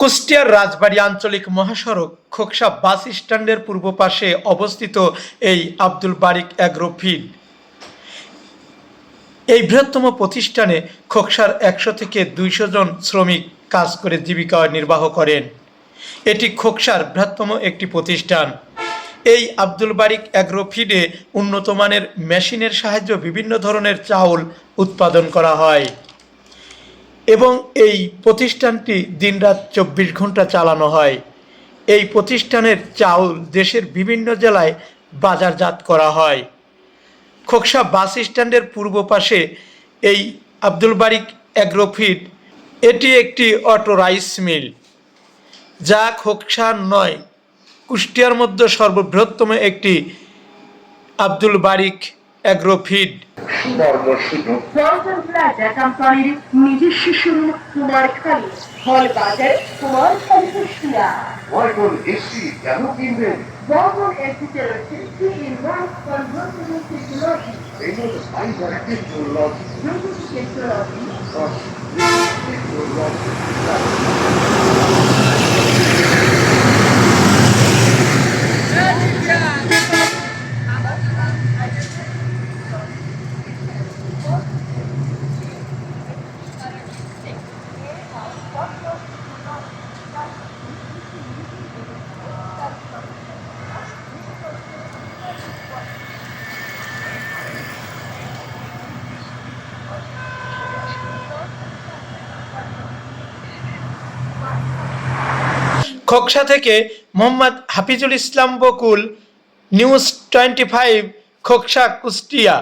কুষ্টিয়ার রাজবাড়ী আঞ্চলিক মহাসড়ক খোকসা বাস স্ট্যান্ডের পূর্ব পাশে অবস্থিত এই আব্দুল বারিক অ্যাগ্রো ফিড এই বৃহত্তম প্রতিষ্ঠানে খোকসার একশো থেকে দুইশো জন শ্রমিক কাজ করে জীবিকা নির্বাহ করেন। এটি খোকসার বৃহত্তম একটি প্রতিষ্ঠান। এই আব্দুল বারিক অ্যাগ্রো ফিডে উন্নত মানের মেশিনের সাহায্যে বিভিন্ন ধরনের চাউল উৎপাদন করা হয়। এবং এই প্রতিষ্ঠানটি দিনরাত চব্বিশ ঘণ্টা চালানো হয়। এই প্রতিষ্ঠানের চাউল দেশের বিভিন্ন জেলায় বাজারজাত করা হয়। খোকসা বাস স্ট্যান্ডের পূর্ব পাশে এই আব্দুল বারিক অ্যাগ্রোফিড এটি একটি অটো রাইস মিল, যা খোকসা নয়, কুষ্টিয়ার মধ্যে সর্ববৃহত্তম একটি আব্দুল বারিক অ্যাগ্রোফিড কর্মসূচি জনসন প্লাজা কোম্পানির নিজস্ব শোরুম কুমারখালী হল বাজার কুমারখালী কুষ্টিয়া। ওয়াইফোন এসি কেন কিনবেন? বর্গন এসিতে রয়েছে three in one convertible technology এই জন্য ফাইবার টেকনোলজি টেকনোলজি খোকসা থেকে Mohammad Hafizul Islam Bakul news twenty five Khoksa Kushtia.